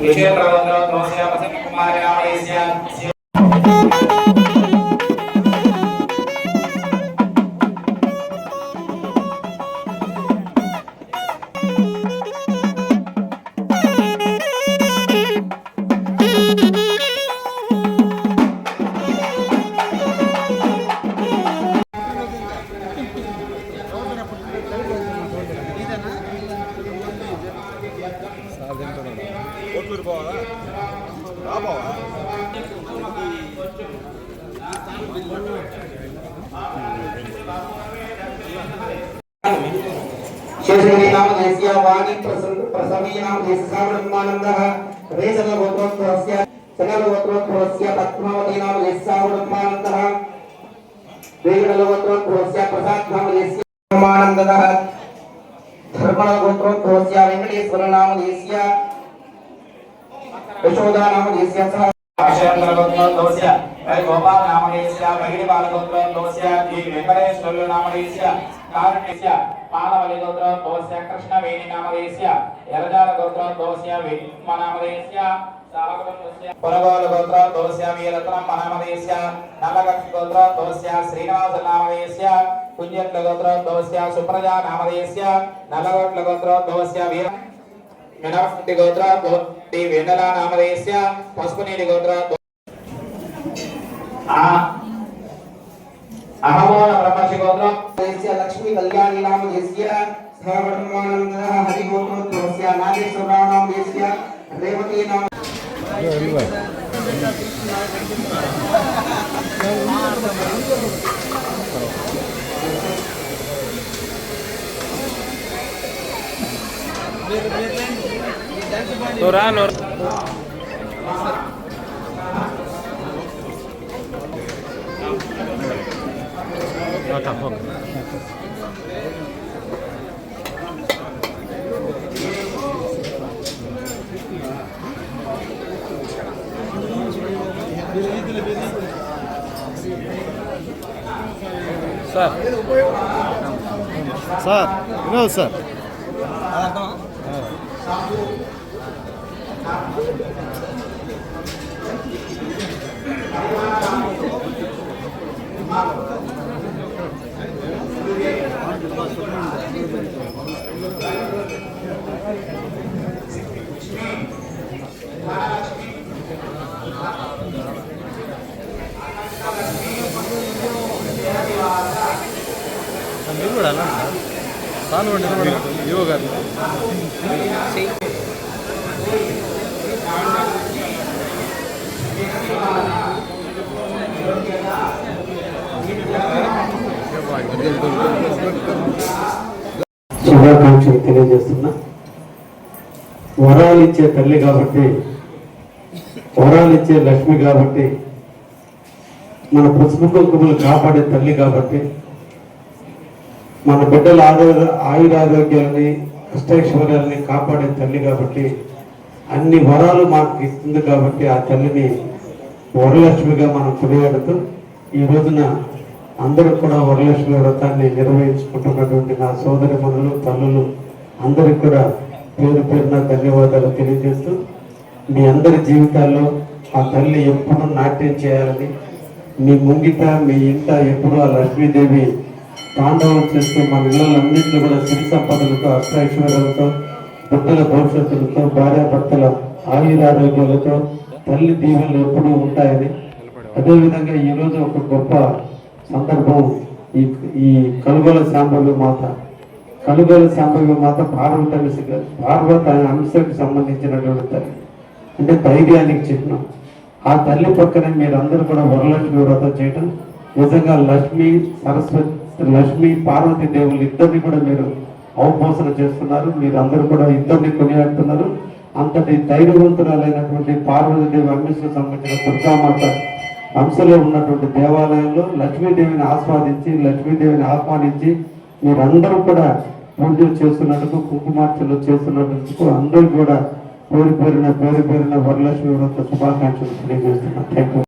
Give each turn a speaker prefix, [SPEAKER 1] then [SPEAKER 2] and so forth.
[SPEAKER 1] విజయప్రబంధోద్భవస్య ప్రసన్న కుమార్యామయస్య
[SPEAKER 2] शेषनाम
[SPEAKER 1] देस्य वाणी प्रसवीनाम देशसावडम्बानन्दः रेशनगोत्रोत्तरस्य शनगोत्रोत्तरस्य पद्मावतीनाम देशसावडम्बानन्दः वेगडलगोत्रोत्तरस्य प्रसादनाम देशसावडम्बानन्दः धर्मणगोत्रोत्तरस्य वेङ्कटेश्वरनाम देस्य దేశ్య సహ ఆశయంతరగోత్రోద్భవస్య వై గోపాల నామ దేశ్య మహిళ గోత్రోద్భవస్య ఈ వెంకటేశ్వరుల కారుణ్యస్య మానవలి గోత్రోద్భవస్య కృష్ణవేణి నామదేశ్య యరజాల గోత్రోద్భవస్య విష్మ నామదేశ్య పునగోల గోత్రోద్భవస్య వీరత్నమ్మ నామదేశ్య శ్రీనివాస నామదేశ్య కుంజట్ల గోత్రోద్భవస్య సుప్రజా నామదేశ్య నల్లగొట్ల గోత్రోద్భవస్య వీర ಗಣಾಫ್ಟಿ ಗೋತ್ರ ಡಿ ವೆನ್ನಲ ನಾಮಧೇಯಸ್ಯ ಪಸ್ಪುನೀಡಿ ಗೋತ್ರ ಅಹಮೋನ ಬ್ರಹ್ಮರ್ಷಿ ಗೋತ್ರ ಲಕ್ಷ್ಮೀ ಕಲ್ಯಾಣಿ ನಾಮಧೇಯಸ್ಯ ಸಹವರ್ಮಾನಂದನ ಹರಿಗೋತ್ರೋತ್ಸವಸ್ಯ ನಾಗೇಶ್ವರ ನಾಮಧೇಯಸ್ಯ ರೇವತಿ ನಾಮ Thank
[SPEAKER 3] you. Toranor. Sir. Sir.
[SPEAKER 2] No, sir. Uh. మీరు కూడా అలా సార్
[SPEAKER 4] శుభాకాంక్షలు తెలియజేస్తున్నా. వరాలు ఇచ్చే తల్లి కాబట్టి వరాలు ఇచ్చే లక్ష్మి కాబట్టి మన పసుపు కుంకుమలు కాపాడే తల్లి కాబట్టి మన బిడ్డల ఆరోగ్య ఆయురారోగ్యాలని అష్టైశ్వర్యాలని కాపాడే తల్లి కాబట్టి అన్ని వరాలు మాకు ఇస్తుంది కాబట్టి ఆ తల్లిని వరలక్ష్మిగా మనం కొనియాడుతూ ఈ రోజున అందరూ కూడా వరలక్ష్మి వ్రతాన్ని నిర్వహించుకుంటున్నటువంటి నా సోదరి మనులు తల్లులు అందరికి కూడా పేరు పేరున ధన్యవాదాలు తెలియజేస్తూ మీ అందరి జీవితాల్లో ఆ తల్లి ఎప్పుడు నాట్యం చేయాలని మీ ముంగిట మీ ఇంట ఎప్పుడు ఆ లక్ష్మీదేవి తాండవం చేస్తూ మన ఇళ్ళన్నింటిలో కూడా సిరి సంపదలతో అష్టైశ్వర్యాలతో బిడ్డల భవిష్యత్తులతో భార్యాభర్తల ఆయురారోగ్యాలతో తల్లి దీవెనలు ఎప్పుడూ ఉంటాయని. అదేవిధంగా ఈరోజు ఒక గొప్ప సందర్భం ఈ ఈ కలుగొల శాంభవి మాత కలుగోల శాంభవి మాత పార్వత పార్వత అంశకు సంబంధించినటువంటి తల్లి. అంటే ధైర్యానికి చిహ్నం. ఆ తల్లి పక్కన మీరందరూ కూడా వరలక్ష్మి వ్రతం చేయటం నిజంగా లక్ష్మి సరస్వతి లక్ష్మి పార్వతి దేవులు ఇద్దరిని కూడా మీరు అవపోసన చేస్తున్నారు. మీరందరూ కూడా ఇద్దరిని కొనియాడుతున్నారు. అంతటి ధైర్యవంతురాలైనటువంటి పార్వతీదేవి అంశకు సంబంధించిన దుర్గామాత అంశలో ఉన్నటువంటి దేవాలయంలో లక్ష్మీదేవిని ఆస్వాదించి లక్ష్మీదేవిని ఆహ్వానించి మీరందరూ కూడా పూజలు చేస్తున్నందుకు కుంకుమార్చలు చేస్తున్నందుకు అందరూ కూడా పేరు పేరున పేరు పేరున వరలక్ష్మి వ్రత శుభాకాంక్షలు తెలియజేస్తున్నాను థ్యాంక్ యూ